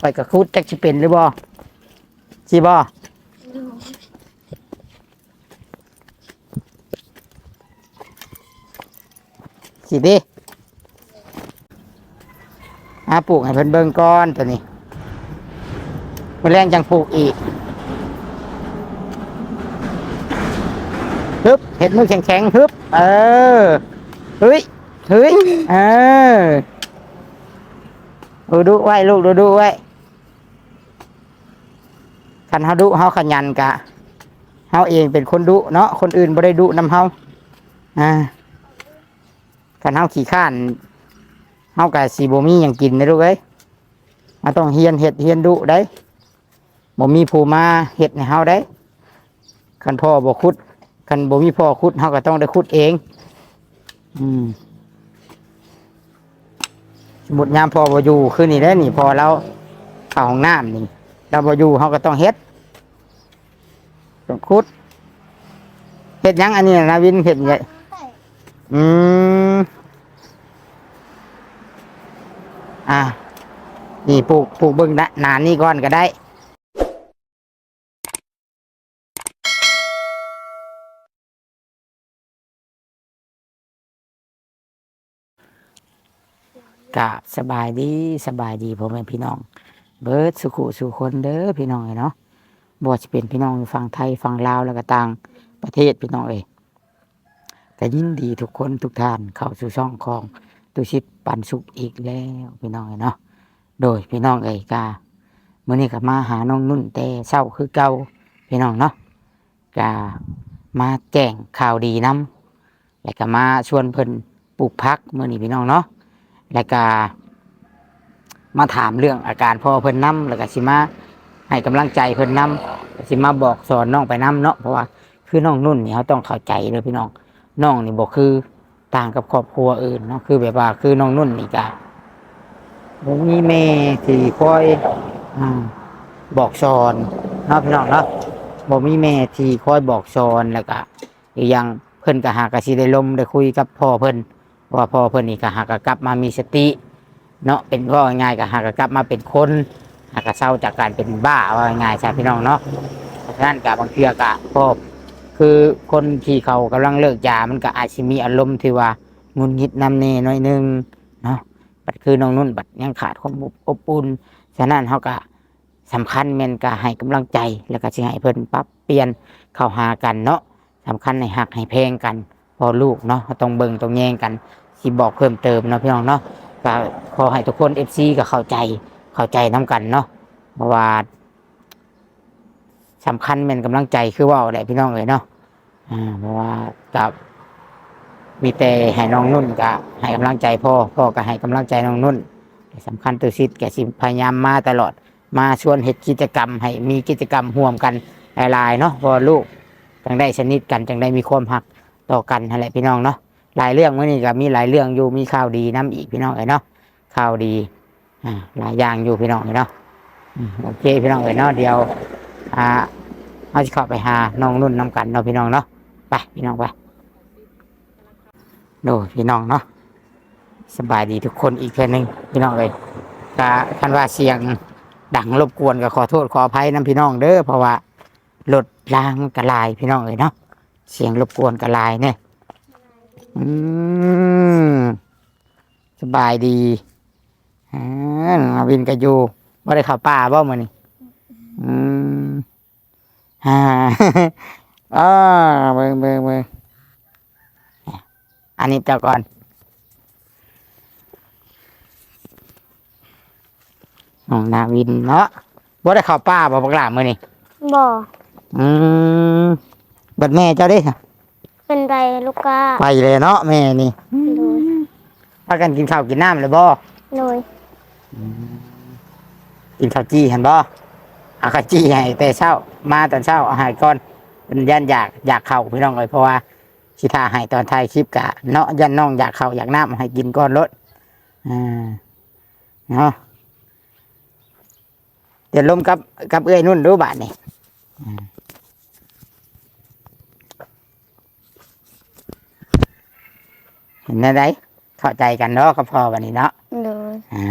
ไปกับคุดจักสิเป็นหรือบ่สิบ่สิดิอาปลูกให้เพิ่นเบิ่งก่อนตัวนี้มื้อแรงจังปลูกอีกฮึบเห็ดมือแข็งๆฮึบเออเฮ้ยเฮ้ยเออดูดูไว้ลูกดูดูไว้ คันเฮาดุเฮาขยันกะเฮาเองเป็นคนดุเนาะคนอื่นบ่ได้ดุนำเฮาอ่าคันเฮาขี้ข้านเฮากะสิบ่มีหยังกินนะลูกเอ้ยเฮาต้องเฮียนเฮ็ดเฮียนดุได้บ่มีผู้มาเฮ็ดให้เฮาได้คันพ่อบ่ขุดคันบ่มีพ่อขุดเฮาก็ต้องได้ขุดเอง อืมสมุดยามพอบ่อยู่คือนี่ได้อนี่พอเราเข้าห้องน้ำนี่ เราบ่อยู่เฮาก็ต้องเฮ็ดต้องขุดเฮ็ดหยังอันนี้นาวินเฮ็ดไงอืมอ่านี่ปลูกปลูกเบิ่งนะนานี่ก่อนก็ได้กับสบายดีสบายดีพ่อแม่พี่น้อง เบิร์ดสุขุสุคนเด้อพี่น้องเอ้ยเนาะบ่ว่าจะเป็นพี่น้องฝั่งไทยฝั่งลาวแล้วก็ต่างประเทศพี่น้องเอ้ยแต่ยินดีทุกคนทุกท่านเข้าสู่ช่องของตุชิตปันสุขอีกแล้วพี่น้องเอ้ยเนาะโดยพี่น้องเอ้ยกาเมื้อนี้ก็มาหาน้องนุ่นแต่เช้าคือเก่าพี่น้องเนาะกามาแจ้งข่าวดีนํแล้วก็มาชวนเพิ่นปลูกพักเมื้อนี้พี่น้องเนาะแล้วก็ มาถามเรื่องอาการพ่อเพิ่นนํแล้วก็สิมาให้กำลังใจเพิ่นนํสิมาบอกสอนน้องไปนํเนาะเพราะว่าคือน้องนุ่นนี่เขาต้องเข้าใจเลยพี่น้องน้องนี่บอกคือต่างกับครอบครัวอื่นเนาะคือแบบว่าคือน้องนุ่นนี่ก็บ่มีแม่ที่คอยอบอกสอนเนาะพี่น้องเนาะบ่มีแม่ที่คอยบอกสอนแล้วก็อีกอย่างเพิ่นก็หากระสิได้ลมได้คุยกับพ่อเพิ่นว่าพ่อเพิ่นนี่ก็หากกลับมามีสติ เนาะเป็นพ่อง่ายๆก็หากกลับมาเป็นคนหากเศร้าจากการเป็นบ้าว่าง่ายใช่พี่น้องเนาะเพราะฉะนั้นกับบางเทือกะพ่อคือคนที่เขากำลังเลิกยามันก็อาจจะมีอารมณ์ที่ว่างุนงิดนำเนน้อยหนึงเนาะบัดคือน้องนุ่นบัดยังขาดความอบอุ่นฉะนั้นเขาก็สำคัญแม่นก็ให้กำลังใจแล้วก็สิให้เพิ่นปรับเปลี่ยนเข้าหากันเนาะสำคัญให้หักให้แพลงกัน พอลูกเนาะต้องเบิ่งต้องแย่งกันสิบอกเพิ่มเติมเนาะพี่น้องเนาะ ก็ขอให้ทุกคนเอฟซีก็เข้าใจเข้าใจน้กันเนาะเพราะว่าสำคัญเป็นกำลังใจคือว่าแหละพี่น้องเลยเนาะอ่าเพราะว่ากับมีแต่ให้น้องนุ่นก็ให้กำลังใจพ่อพ่อก็ให้กำลังใจน้องนุ่นสำคัญตัวซิดแกสิพยายามมาตลอด มาชวนเฮ็ดกิจกรรม ให้มีกิจกรรมร่วมกันหลายๆเนาะเพอลูกจังได้สนิทกันจังได้มีความหักต่อกันนั่นแหละพี่น้องเนาะ หลายเรื่องเมื่อนี้ก็มีหลายเรื่องอยู่มีข่าวดีน้ำอีกพี่น้องเอ๋ยเนาะข่าวดีอ่าหลายอย่างอยู่พี่น้องเอ๋ยเนาะโอเคพี่น้องเอ๋ยเนาะเดี๋ยวอ่าเอาจะเข้าไปหาน้องนุ่นน้ำกันเนาะพี่น้องเนาะไปพี่น้องไปดูพี่น้องเนาะสบายดีทุกคนอีกเพื่นึงพี่น้องเอ๋ยกะคันว่าเสียงดังรบกวนก็ขอโทษขออภัยน้ำพี่น้องเด้อเพราะว่ารถรางกระลายพี่น้องเอ๋ยเนาะเสียงรบกวนกระลายเนี่ย อืมสบายดีอ่ามาวินกับยูว่าได้เข่าวป่าบ่มานี่อืมอ่าอ่าเบิ่งเบิ่งเบิ่งอันนี้เจ้าก่อนน้องนาวินเนาะบ่ได้เข่าวป่าบ่บักหลามือนี่บ่อืมบัดแม่เจ้าเด้ เป็นไรลูกกาไปเลยเนาะแม่นี่โดยพากันกินข้าวกินน้ำเลยบ่โดยกินข้าวจี้เห็นบ่เอาข้าวจี้ให้แต่เช้า มาตอนเช้าเอาให้ก่อนเป็นยันอยากอยากเข้าพี่น้องเลยเพราะว่าสิทาให้ตอนท้ายคลิปกะเนาะยันน้องอยากเข้าอยากน้ำให้กินก่อนรถอ่าเนาะเดี๋ยวลมกับกับเอ้ยนุ่นรู้บาทนี่อ่า เห็นได้เข้าใจกันเนาะกับพ่อวันนี้เนาะโดยอ่า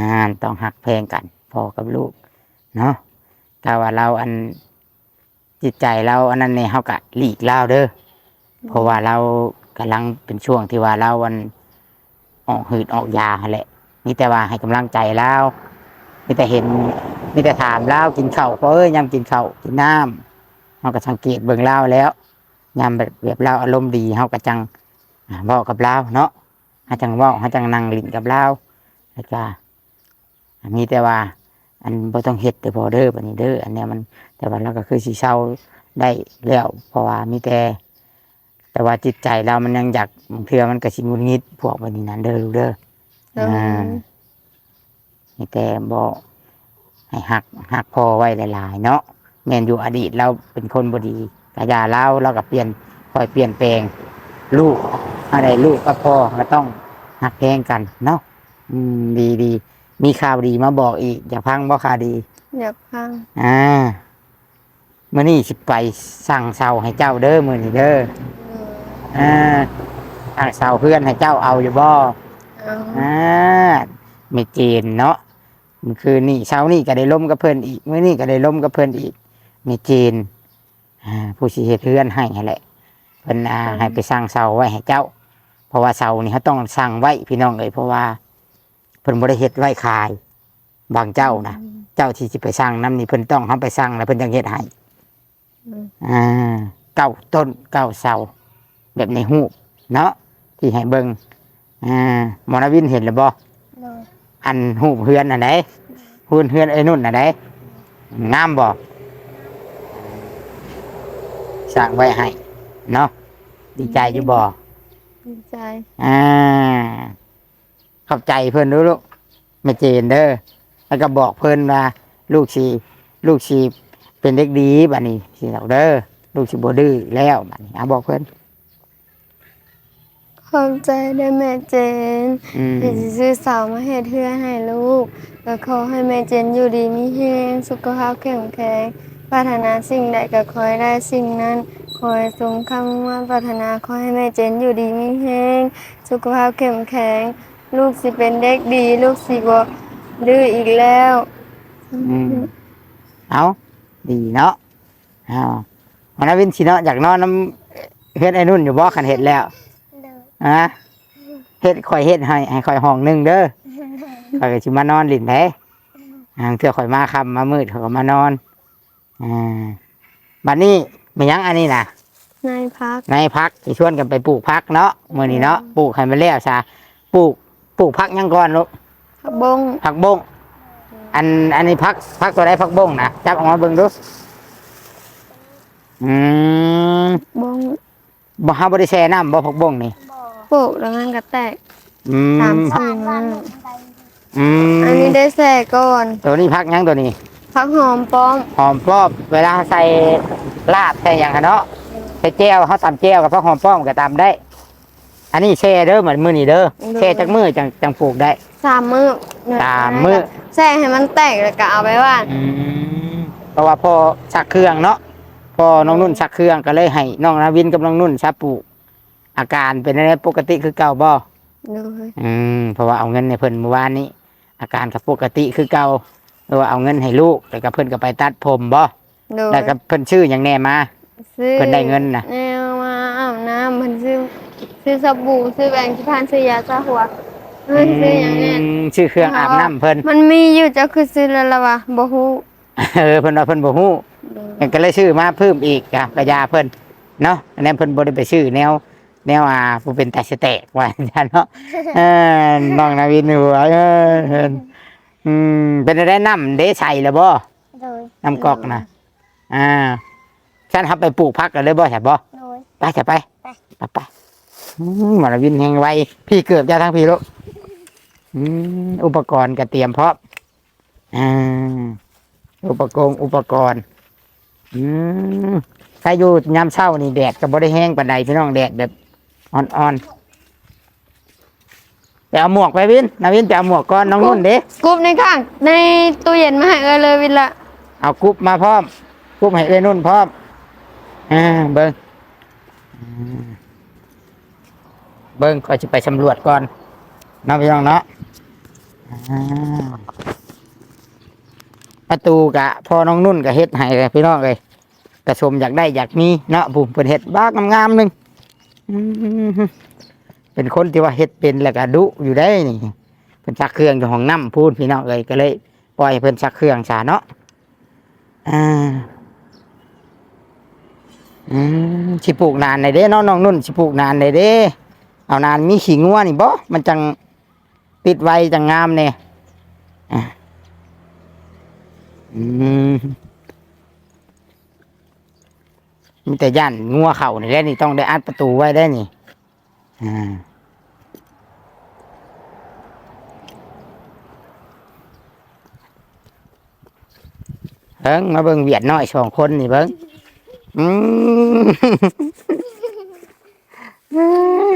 ต้องหักเพลงกันพ่อกับลูก เนาะถ้าว่าเราอันจิตใจเราอันนั้นเนี่ยเฮาก็หลีกเล่าเด้อเพราะว่าเรากำลังเป็นช่วงที่ว่าเราอันออกหืดออกยาหั่นแหละมีแต่ว่าให้กำลังใจเรามีแต่เห็นมีแต่ถามเรากินข้าวเพราะเอ้ยยามกินข้าวกินน้ำเฮาก็สังเกตเบิ่งเราแล้วยามแบบแบบเราอารมณ์ดีเฮาก็จังอ่าเว้ากับเราเนาะ เฮาจังเว้าเฮาจังนั่งลิ้นกับเราแล้วก็มีแต่ว่า อันบ่ต้องเฮ็ดแต่พอเด้อบัดนี้เด้ออันเนี้ยมัน แต่ว่าเราก็คือสิเศร้าได้แล้วเพราะว่ามีแต่ แต่ว่าจิตใจเรามันยังอยากบางเทื่อมันก็สิงุนงิดพวกวันนี้นั้นเด้อลูกเด้อโดยอ่ามีแต่บ่ให้หักหักพอไว้หลายๆ เนาะแม่นอยู่อดีตเราเป็นคนบ่ดีกะยาเราเราก็เปลี่ยนคอยเปลี่ยนแปลงลูก อะไรลูกก็พ่อก็ต้องหักแพงกันเนาะอืมดีดีมีข่าวดีมาบอกอีก อย่าพังบ่ข่าวดี อยากพังอ่ามื่อนี้สิไปสั่งเสาให้เจ้าเด้อมื่อนี้เด้ออ่าสั่งเสาเพื่อนให้เจ้าเอาอยู่บ่เอาอ่าไม่เจนเนาะมันคือนี่เช้านี่ก็ได้ล้มกับเพื่อนอีกมื่อนี้ก็ได้ล้มกับเพื่อนอีกไม่เจนอ่าผู้สิเหตุเพื่อนให้นั่นแหละเพิ่นอ่าให้ไปสั่งเสาไว้ให้เจ้า เพราะว่าเสานี่เขาต้องสั่งไว้พี่น้องเอ้ยเพราะว่าเพิ่นบ่ได้เฮ็ดไว้ขาย บางเจ้านะเจ้าที่จะไปสร้างน้ำนี่เพิ่นต้องเขาไปสร้างแล้วเพิ่นจังเฮ็ดให้อืมอ่าเก้าต้นเก้าเสาแบบในหูปเนาะที่ให้เบิ่งอ่าหมอนาวินเห็นหรือบ่โดยอันหูปเฮือนอันไหนหูปเฮือนไอ้นุ่นอันไหนงามบ่สร้างไว้ให้เนาะดีใจอยู่บ่ ดีใจ อ่า ขอบใจเพิ่นดูลูกไม่เจนเด้อแล้วก็บอกเพิ่นว่าลูกชีลูกชีเป็นเด็กดีบัดนี้สิเอาเด้อลูกชีบ่ดื้อแล้วบัดนี้เอาบอกเพิ่นขอบใจได้แม่เจนอืม ที่ซื้อเสามาให้เพื่อให้ลูกก็ขอให้แม่เจนอยู่ดีมีแรงสุขภาพแข็งแรงปรารถนาสิ่งใดก็ขอให้ได้สิ่งนั้น ขอให้สมคำว่าปรารถนาขอให้แม่เจนอยู่ดีมีแรงสุขภาพเข้มแข็ง ลูกสิเป็นเด็กดี ลูกสิบ่ดื้ออีกแล้ว อืม เอาดีเนาะเอาวันนั้นวินสิเนาะอยากนอนน้ำเฮ็ดไอ้นุ่นอยู่บ่คันเฮ็ดแล้วโดยอะเฮ็ดข่อยเฮ็ดให้ให้ข่อยห้องหนึงเด้อข่อยก็สิมานอนหลินแท้อ่างเทื่อข่อยมาค่ำมามืดเขาก็มานอนอ่าบัดนี้ ไม่ยังอันนี้นะนายพักในพักสิชวนกันไปปลูกพักเนาะมื้อนี้เนาะปลูกให้มันแล้วซะปลูกปลูกพักหยังก่อนลูกพักบงผักบงอันอันนี้พักพักตัวใดพักบงนะจับออกมาเบิ่งดูอืมบงบ่เฮาบ่ได้แช่น้ำบ่พักบงนี่บ่อปลูกแล้วงั้นก็แตกอืสามมสี่บ้านมื้ลองไปอืมอันนี้ได้แส่ก่อน ตัวนี้พักหยังตัวนี้ พักหอมป้อม หอมป้อมเวลาใส่ ลาบใส่อย่างคะเนาะใส่แก้วเขาตำแก้วกับพวกหอมป้อมก็ตำได้ อันนี้แช่เด้อเหมือนมือนี่เด้อแช่จากมือจังจังปลูกได้สามมื้อสามมื้อแส่ให้มันแตกแล้วก็เอาไปว่านอืมเพราะว่าพอชักเครื่องเนาะพอน้องนุ่นชักเครื่องก็เลยให้น้องนาวินกับน้องนุ่นชักปลูกอาการเป็นอะไรปกติคือเก่าบ่ดูอืมเพราะว่าเอาเงินในเพิ่นเมื่อวานนี้ อาการกับปกติคือเก่าหรือว่าเอาเงินให้ลูกแล้วก็เพิ่นก็ไปตัดผมบ่ ดูแล้วก็เพิ่นชื่ออย่างแน่มา ซื้อเพิ่นได้เงินน่ะ แนวมาอาบน้ำมันซื้อซื้อสบู่ซื้อแบงค์ที่พันซื้อยาซาหัวเฮ้ยซื้ออย่างเงี้ยอืมชื่อเครื่องอาบน้ำเพิ่นมันมีอยู่จะคือซื้อแล้วละวะบ่ฮู้เออเพิ่นว่าเพิ่นบ่ฮู้ดูก็เลยชื่อมาเพิ่มอีกกับกระยาเพิ่นเนาะอันนั้นเพิ่นบ่ได้ไปชื่อแนว แนวอ่าผู้เป็นตาสแตกว่าอย่างนั้นเนาะเออน้องนาวินหัวเออเพิ่นอืมเป็นได้น้ำเด้ใส่แล้วบ่โดยน้ำกอกนะ อ่าฉันทับไปปลูกพักกันเลยบ่ใช่บ่โดย ไปจะไปไป ไปไปอืมหมานาวินแหงไวพี่เกือบจะทั้งพี่ลูกอืมอุปกรณ์ก็เตรียมพร้อมอ่าอุปกรณ์อุปกรณ์อืมถ้าอยู่ยามเช้านี่แดดก็บ่ได้แห้งปานใดพี่น้องแดดแบบอ่อนๆไปเอาหมวกไปวินนาวินไปเอาหมวกก่อนน้องนุ่นเด้ กรุ๊ปในข้าง ในตู้เย็นมาให้เออเลยวินละเอากรุ๊ปมาพร้อม กรุ๊ปให้เอ้ยนุ่นพร้อมอ่าเบิ้งเบิ้งก็จะไปสำรวจก่อนน้องพี่น้องเนาะประตูกะพอน้องนุ่นก็เฮ็ดให้เลยพี่น้องเลยกระชมอยากได้อยากมีเนาะผมเป็นเฮ็ดบ้างามๆหนึ่งเป็นคนที่ว่าเฮ็ดเป็นแล้วก็ดุอยู่ได้นี่เพิ่นซักเครื่องอยู่ห้องน้ำพูดพี่น้องเลยก็เลย ปล่อยเพิ่นซักเครื่องซะเนาะอ่า อืมสิปลูกนานในเด้เนาะน้องนุ่นสิปลูกนานในเด้ เอานานมีขี้งัวนี่บ่มันจังติดไวจังงามเนี่ยอะอืมมีแต่ย่านงัวเข่านี่แหละนี่ต้องได้อัดประตูไว้ได้นี่อ่าเบิ้งมาเบิ้งเวียดน้อยสองคนนี่เบิ้ง อืม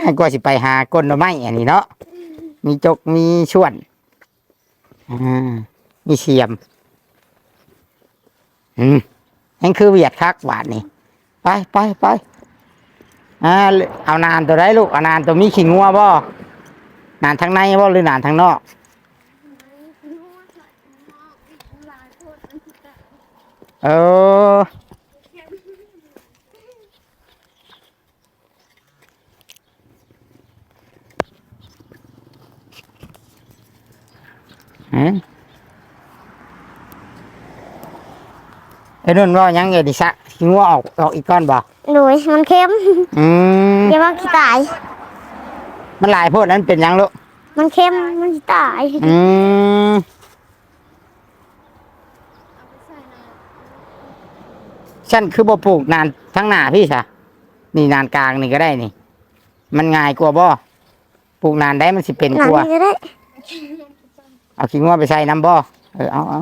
ให้ก็สิไปหาก้นหน่อไม้อันนี้เนาะมีจกมีชวนอ่ามีเสียม อืมนั่นคือเวียดคักบาทนี่ไปไปไปอ่าเอานานตัวได้ลูกเอานานตัวมีขิงงัวบ่นานทางในบ่หรือนานทางนอกเออ ไอ้นุ่นว่ายังไงดิซะขี้งัวออกออกอีกก้อนบ่โดยมันเค็มอืมอย่าว่าขี้ตาย มันหลายโพดนั้นเป็นหยังลูกมันเค็มมันสิตายอืมฉันคือบ่ปลูกนานทั้งหน้าพี่สะนี่นานกลางนี่ก็ได้นี่ มันง่ายกว่าบ่ปลูกนานได้มันสิเป็นหลักงว่านี้ก็ได้ เอาขี้งัวไปใส่น้ำบ่เออเอาเอา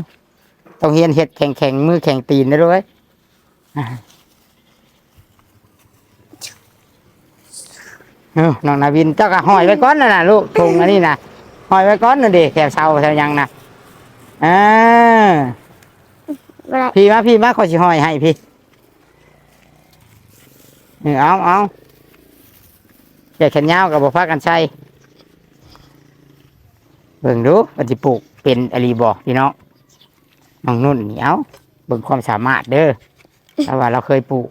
ต้องเฮียนเห็ดแข็งแข็งๆมือแข็งตีนได้ด้วยอ่าเออน้องนาวินเจ้าก็ห้อยไว้ก้อนน่ะนะลูกทุงอันนี้นะห้อยไว้ก้อนน่ะเด็กแถวเสาแถวหยังนะอ่าบ่ได้พี่มาพี่มาขอสิห้อยให้พี่เออเอาเอาแกแขนยาวกับบ่พักกันใส่ เบิ่งดูมันสิปลูกเป็นอหลีบอกพี่น้องน้องนุ่นนี่เอาเบิ่งความสามารถเด้อแต่ว่าเราเคยปลูก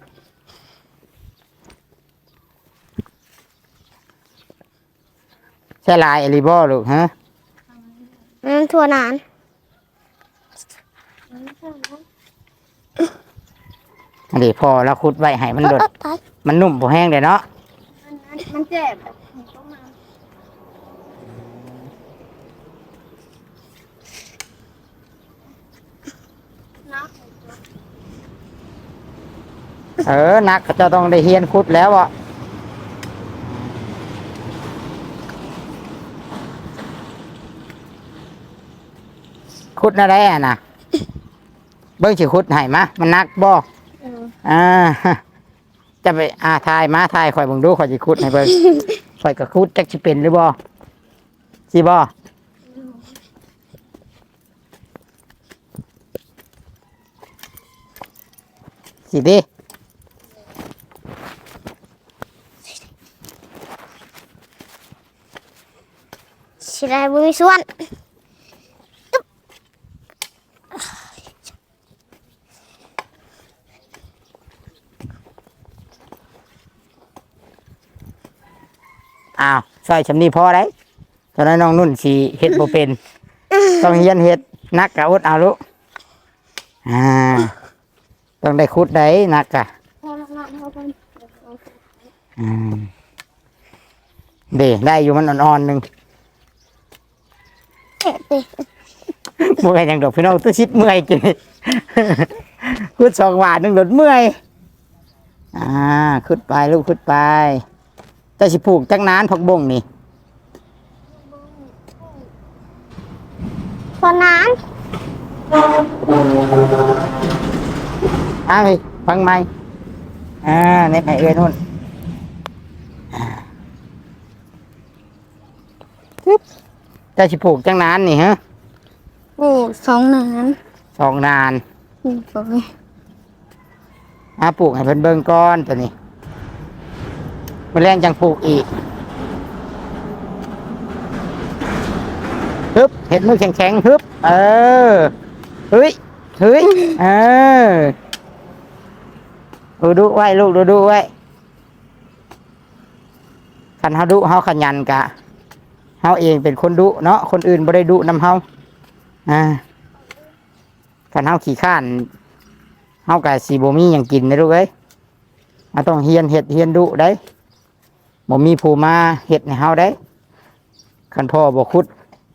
ใช่ลายอหลีบอลูกฮะมันทั่วนานอันนี้พอแล้วคุดไว้ให้มันโดดเอ้อตายมันนุ่มพอแห้งเลยเนาะมันเจ็บ เออนักก็จะต้องได้เฮียนคุดแล้วอะคุดอะไรอะนะเบิ้งสิคุดให้มามันนักบ่อ่าจะไปอาทายมาทายคอยเบิ่งดูคอยสิคุดให้เบิ่งคอยกับคุดจักสิเป็นหรือบ่สิบ่สิเดิ สิได้บ่มีส่วนอ้าวใส่ชำนี้พอได้ตอนนั้นน้องนุ่นสีเฮ็ดบ่เป็น ต้องเฮียนเฮ็ดนักกะอดเอาลูกอ่า ต้องได้คุดได้นักกะพอละๆพอกันอืมเด้ได้อยู่มันอ่อนๆหนึ่ง เอ๊ะติเมื่อยยังดอกพี่น้องตัวชิดเมื่อยกินคุดสองบาทหนึ่งโดดเมื่อย อ่าคุดไปลูกคุดไปแต่สิปลูกจักนานผักบงนี่พอนานอ้าวพี่ฟังไหมอ่าในไผ่เอ้ยนุ่นอ่า ปึ๊บแต่สิปลูกจังนานนี่ฮะโอ้สองนานสองนานนี่บอกเลยอ่าปลูกให้เพิ่นเบิ่งก้อนตัวนี้มันแรงจังปลูกอีกฮึบเห็ดมือแข็งๆฮึบเออเฮ้ยเฮ้ยเออดูดูไว้ลูกดูดูไว้คันเฮาดุเฮาขยันกะ เฮาเองเป็นคนดุเนาะคนอื่นบ่ได้ดุนำเฮาอ่าคันเฮาขี้ข้านเฮากะสิบ่มีหยังกินนะลูกเอ้ยเฮาต้องเฮียนเฮ็ดเฮียนดุได้บ่มีผู้มาเฮ็ดให้เฮาได้คันพ่อบ่ขุด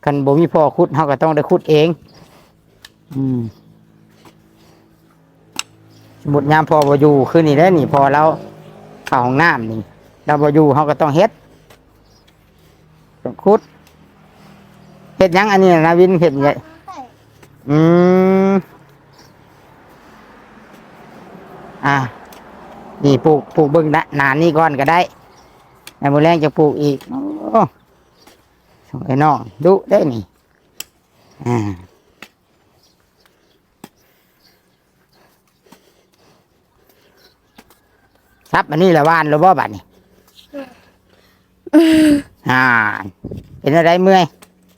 คันบ่มีพ่อขุดเฮาก็ต้องได้ขุดเอง อืมสมมุดยามพอบ่อยู่คือนี่ได้นี่พอเราเข้าห้องน้ำนี่เราบ่อยู่เขาก็ต้องเฮ็ด คุดเฮ็ดยังอันนี้น่ะนะวินเฮ็ดไงอืมอ่านี่ปลูกปลูกเบิ่งนะนานนี่ก่อนก็ได้แล้วมื้อแรงจะปลูกอีกโอ้สงไอ้น้องดุได้นี่อ่าครับอันนี้แหละว่านหรือบ่บัดนี่ อ่า เป็นอะไรเมื่อย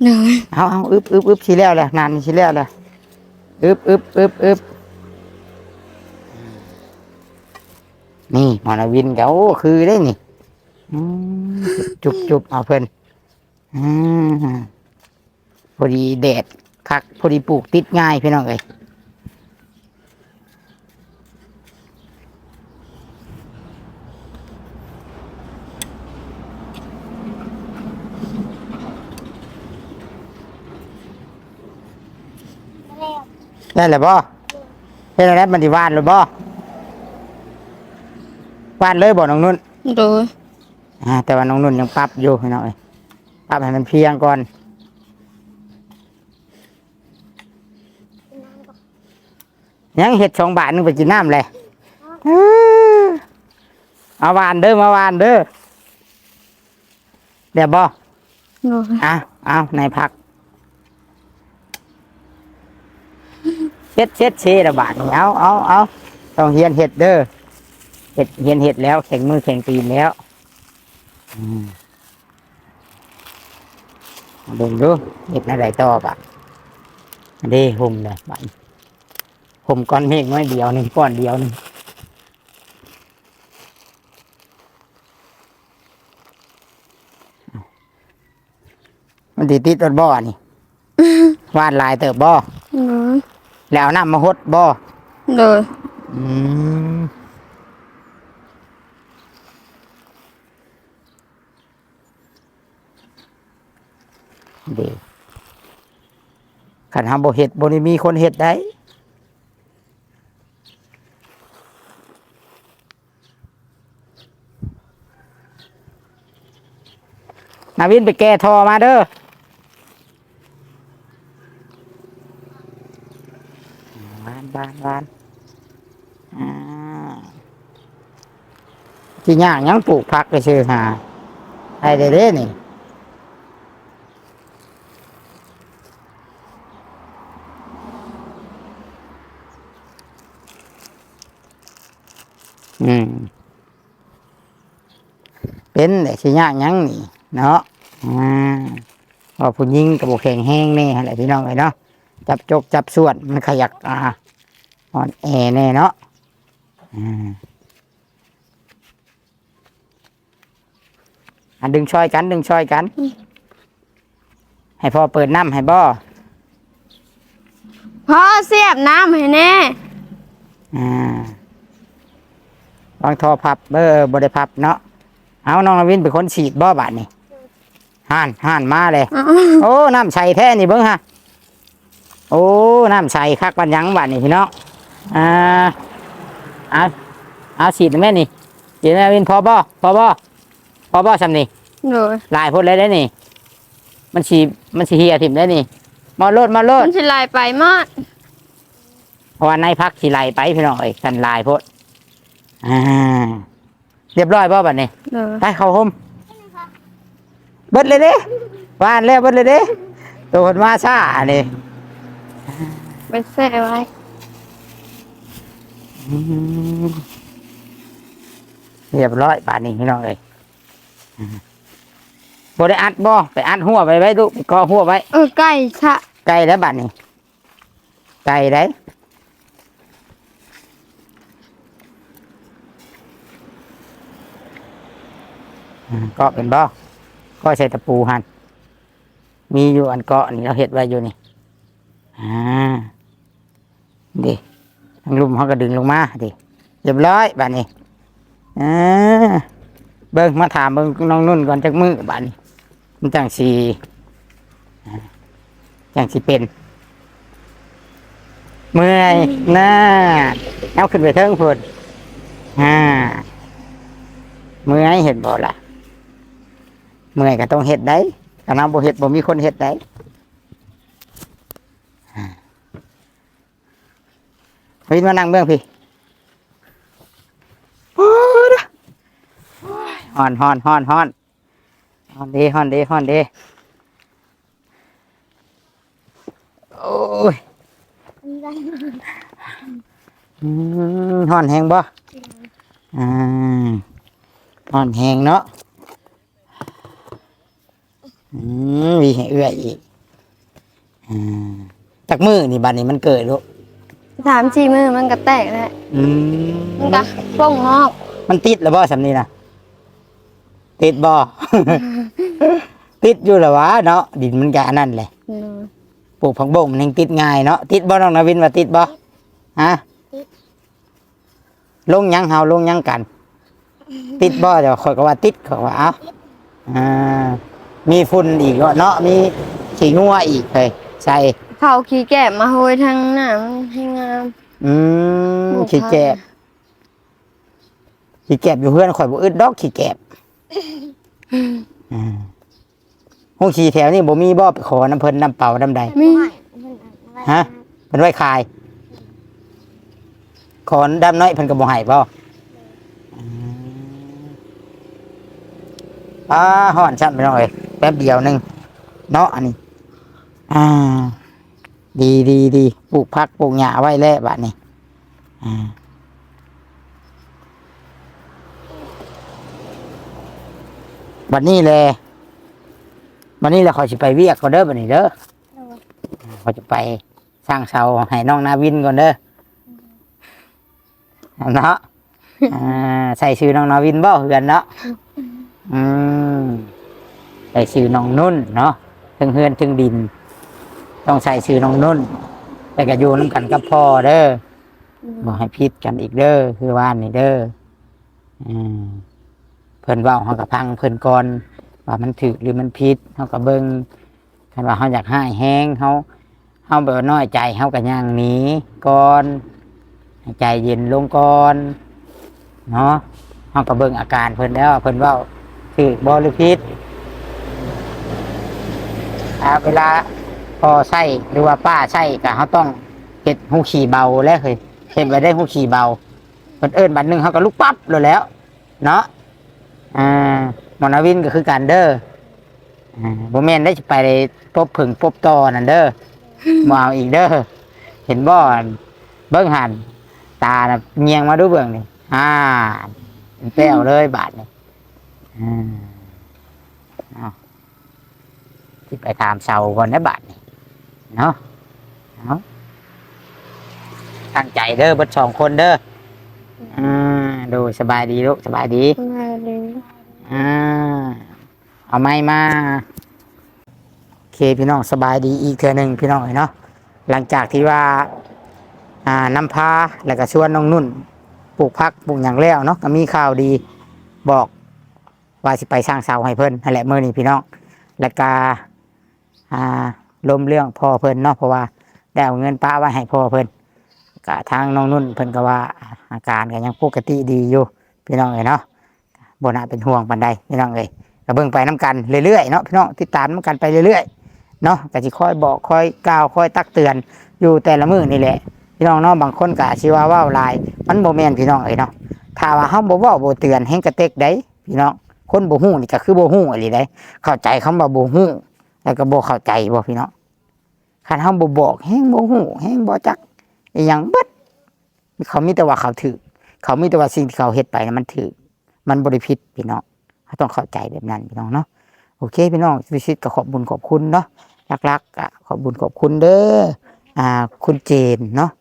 หนูเอาเอาอึบอึบอึบชีแล้วแหละนานชีแล้วแหละอึบอึบอึบอึบนี่หมอนาวินเขาคือได้นี่อืมจุบจุบเอาเพิ่นอืมพอดีแดดคักพอดีปลูกติดง่ายพี่น้องเอ้ย ได้เลยบ่เฮ็ดอะไรมันสิวาดหรือบ่วาดเลยบ่น้องนุ่นโดยอ่าแต่ว่าน้องนุ่นยังปรับอยู่พี่น้องเอ้ยปรับให้มันเพียงก่อนยังเห็ดสองบาทหนึงไปกินน้ำเลยอื้อเอาวานเด้อมาวานเด้อเดี๋ยวบ่โดยอะเอาในพัก เช็ดเช็ดเชระบาดนี่เอาเอาเอาต้องเฮียนเห็ดเด้อเห็ดเฮียนเห็ดแล้ว แข่งมือแข่งตีนแล้วอืมเอาเบิ่งดูเห็ดอะไรต่อปะอันนี้ห่มเลยบัดนี้ห่มก้อนเมฆน้อยเดียวหนึ่งก้อนเดียวหนึ่งมันติดติดต้นบ่อนี่วาดลายเติบบ่อโดย แล้วเอาน้ำมาหดบ่อโดยอืมดีขันหาบ่เห็ดบ่ได้มีคนเห็ดได้นาวินไปแก้ทอมาเด้อ วานวานอ่าที่ย่างยังปลูกผักไปซื้อหาได้เด้เด้นี่อืมเป็นแต่สิยากยังนี่เนาะอ่าพอผู้หญิงกับบุแข็งแห้งแน่แหละพี่น้องเลยเนาะจับจกจับส่วนมันขยักอ่า อ่อนแอแน่เนาะอ่าอันดึงช่อยกัน ดึงช่อยกัน ให้พ่อเปิดน้ำให้บ่พ่อเสียบน้ำให้แน่อ่าวางทอพับเบอร์บริพับเนาะ เอาน้องนวินเป็นคนฉีดบ่บาดนี่ห่านห่านมาเลยอ๋อโอ้ น้ำใสแท้นี่เบิ้งฮะ โอ้ น้ำใสคักปันยังบาดนี่พี่น้อง อ่าเอาเอาฉีดแม่นี่ฉีดแม่วินพอบ่พอบ่พอบ่สำนี่โดยลายพ่นเลยได้นี่ มันฉีมันฉีเฮียถิ่มได้นี่มาโลดมาโลดมันสิลายไปมอดเพราะว่าในพักสีไหลไปพี่น้องเอ้ยกันลายโพดอ่า เรียบร้อยบ่บัดนี้โดยไปเข้าห่มเบิดเลยเด้ว่านแล้วเบิดเลยเด้ตัวคนมาซ่านี่ไปแส่ไว้อืม เรียบร้อยป่านนี้พี่น้องเลยบได้อัดบ่ไปอัดหัวไปไว้ดูกก็หัวไว้เออไก่ชะไก่แล้วบัดนี้ไก่ได้ก็เป็นบ่ก็ใส่ตะปูหันมีอยู่อันเกาะนี่เราเห็ดไว้อยู่นี่อ่าดี ลุมเขาก็ดึงลงมาดิเรียบร้อยบ้านนี้อ่าเบิ่งมาถามเบิ่งน้องนุ่นก่อนจักมือบ้านนี้มันจังสีจังสีเป็น เมื่อยหน้าเอาขึ้นไปเทิงพุ่นอ่าเมื่อยเห็นบ่ล่ะเมื่อยก็ต้องเฮ็ดได้ถ้าน้ำบ่เฮ็ดบ่มีคนเฮ็ดได้อ่า เฮ้ยมานั่งเบื้องพี่ฮอนฮอนฮอนฮอนฮอนดีฮอนดีฮอนดีโอ้ยอืมห่อนแหงบ่อ่าห่อนแหงเนาะอืมมีให้เอื้อยอีกอ่าจากมือนี่บัดนี้มันเกิดลูก ถามจีมือมันก็แตกแล้วอืมมันก็ป้องงอกมันติดแล้วบ่สำนี้นะติดบ่ ติดอยู่แล้ววะเนาะดินมันกะอันนั่นแหละอืมปลูกผักบงมันยังติดง่ายเนาะติดบ่น้องนาวินว่าติดบ่ฮะลงยังเฮาลงยังกัน ติดบ่เดี๋ยวข่อยก็ว่าติดข่อยว่าเอ้าอ่ามีฝุ่นอีกเนาะมีขี้งัวอีกเลยใส่ เขาขี้แกบมาโหยทางหน้ามันให้งาม อืมโอ้ขี้แกบขี้แกบอยู่เพื่อนข่อยบ่อึดดอกขี้แกบอ่าห้องขี้แถวนี่บ่มีบ่ไปขอน้ำเพิ่นน้ำเปล่าน้ำใด มี ฮะ เพิ่นไว้ขาย ขอนดำน้อยเพิ่นก็บ่ให้บ่อืมอ่าฮ้อนซ้ํไปหน่อยแป๊บเดียวหนึงเนาะอันนี้ อ่า ดีดีดีปลูกผักปลูกหญ้าไว้แล้วบัดนี้อ่าบัดนี้แหละบัดนี้แหละขอยสิไปเวียกก่อนเด้อบัดนี้เด้อขอยจะไปสร้างเสาให้น้องนาวินก่อนเด้อเอาเนาะอ่าใส่ชื่อน้องนาวินบ่เฮือนเนาะอืมใส่ชื่อน้องนุ่นเนาะถึงเฮือนถึงดิน ต้องใส่ชื่อน้องนุ่นแต่ก็อยู่น้ำกันกับพ่อเด้อบ่ให้พิษกันอีกเด้อคือว่านนี่เด้ออืมเพิ่นเว้าเฮากับพังเพิ่นก่อนว่ามันถูกหรือมันผิดเฮาก็เบิ่งคันว่าเฮาอยากให้แฮงเฮาเฮาแบบน้อยใจเฮาก็ย่างหนีก่อนใใจเย็นลงก่อนเนาะเฮาก็เบิ่งอาการเพิ่นแล้วเพิ่นเว้าถือบ่หรือผิดอ่าเวลา พอใส่หรือว่าป้าใส่ก็เฮาต้องเฮ็ดหูขี่เบาแล้วเฮ้ยเฮ็ดไว้ได้หูขี่เบาเพิ่นเอิ้นบัดหนึงเฮาก็ลุกปั๊บเลยแล้ว เนาะอ่าหมอนาวินก็คือกันเด้ออ่าบ่แม่นได้สิไปปบผึ่งปบตอนั่นเด้อมาเอาอีกเด้อเห็นบ่อนเบิ้งหันตาน่ะเงียงมาดูเบื้องนี่อ่าเป็นแป้วเลยบาทนี่อ่าที่ไปถามเสาก่อนนะบาท เนาะเอาตั้งใจเด้อเบิดสองคนเด้ออ่าดูสบายดีลูกสบายดีมาเลยอ่าเอาไม้มาโอเคพี่น้องสบายดีอีกเทื่อหนึ่งพี่น้องเอ้ยเนาะหลังจากที่ว่าอ่านำพาแล้วก็ชวนน้องนุ่นปลูกพักปลูกอย่างแล้วเนาะก็มีข่าวดีบอกว่าสิไปสร้างเสาให้เพิ่นนั่นแหละเมื่อนี้พี่น้องแล้วก็อ่า ลมเรื่องพ่อเพิ่นเนาะเพราะว่าได้เอาเงินป้าไว้ให้พ่อเพิ่นก็ทางน้องนุ่นเพิ่นก็ว่าอาการก็ยังปกติดีอยู่พี่น้องเอ้ยเนาะบน่าเป็นห่วงปันใดพี่น้องเอ้ยก็เบิ่งไปน้กันเรื่อยๆเนาะพี่น้องติดตามน้กันไปเรื่อยๆเนาะก็สิค่อยบอกคอยกล่าวค่อยตักเตือนอยู่แต่ละมื้อนี่แหละพี่น้องเนาะบางคนก็อาจสิว่าว้าลาย มันบ่แม่นพี่น้องเอ้ยเนาะถ้าว่าเฮาบ่เว้าบ่เตือนแฮงกระเตกได้พี่น้องคนบ่ฮู้นี่ก็คือบ่ฮู้อีหลีได้เข้าใจคำว่าบ่ฮู้แล้วก็บ่เข้าใจบ่พี่น้อง คันเฮาบ่บอกแฮงบ่ฮู้แฮงบ่จักอีหยังเบิดเขามีแต่ว่าเขาถือเขามีแต่ว่าสิ่งที่เขาเฮ็ดไปนะมันถือมันบริพิษพี่น้องเขาต้องเข้าใจแบบนั้นพี่น้องเนาะโอเคพี่น้องวิชิตก็ขอบบุญขอบคุณเนาะรักๆก็ขอบบุญขอบคุณเด้ออ่าคุณเจนเนาะ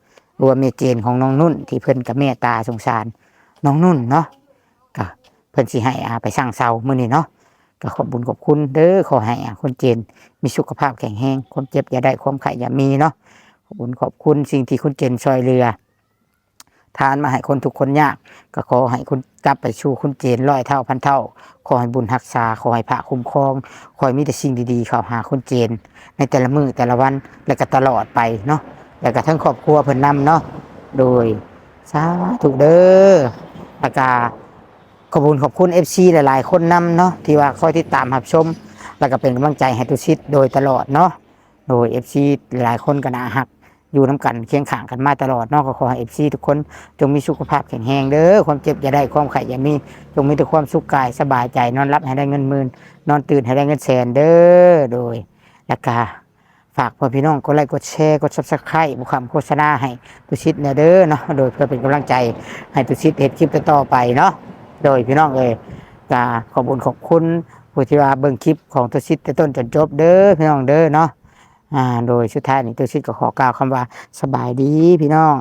รวมเมเจนของน้องนุ่น ที่เพิ่อนกับเมตตาสงสารน้องนุ่นเนาะก็พิ่อนสิให้อาไปสร้างเสามื้อนี้เนาะ ก็ขอบบุญขอบคุณเด้อขอให้อาคนเจนมีสุขภาพแข็งแรงความเจ็บอย่าได้ความไข้อย่ามีเนาะขอบคุณขอบคุณสิ่งที่คุณเจนช่วยเรือทานมาให้คนทุกคนยาก ก็ขอให้คุณกลับไปชูคุณเจนร้อยเท่าพันเท่า ขอให้บุญรักษา ขอให้พระคุ้มครอง ขอให้มีแต่สิ่งดีๆเข้าหาคุณเจน ในแต่ละมือแต่ละวันและก็ตลอดไปเนาะแล้วก็ทั้งครอบครัวเพิ่นนำเนาะโดยสาธุเด้อแล้วก็ ขอบคุณขอบคุณ FC หลาย ๆ คนนำเนาะที่ว่าคอยติดตามรับชม แล้วก็เป็นกำลังใจให้ตุชิตโดยตลอดเนาะโดย FC หลายๆคนก็น่าหักอยู่น้ำกันเคียงข้างกันมาตลอดเนาะก็ขอให้ FC ทุกคนจงมีสุขภาพแข็งแรงเด้อความเจ็บอย่าได้ความไข้อย่ามีจงมีแต่ความสุขกายสบายใจนอนรับให้ได้เงินหมื่นนอนตื่นให้ได้เงินแสนเด้อโดยแล้วก็ฝากพ่อพี่น้องกดไลค์กดแชร์กด Subscribe บุคคำโฆษณาให้ตุชิตเนี่ยเด้อเนาะโดยเพื่อเป็นกำลังใจให้ตุชิตเห็นคลิปต่อไปเนาะ โดยพี่น้องเอ้ยกาขอบคุณขอบคุณผู้ที่ว่าเบิ่งคลิปของตัวชิดแต่ต้นจนจบเด้อพี่น้องเด้อเนาะอ่าโดยสุดท้ายนี่ตัวชิดก็ขอกล่าวคำว่าสบายดีพี่น้อง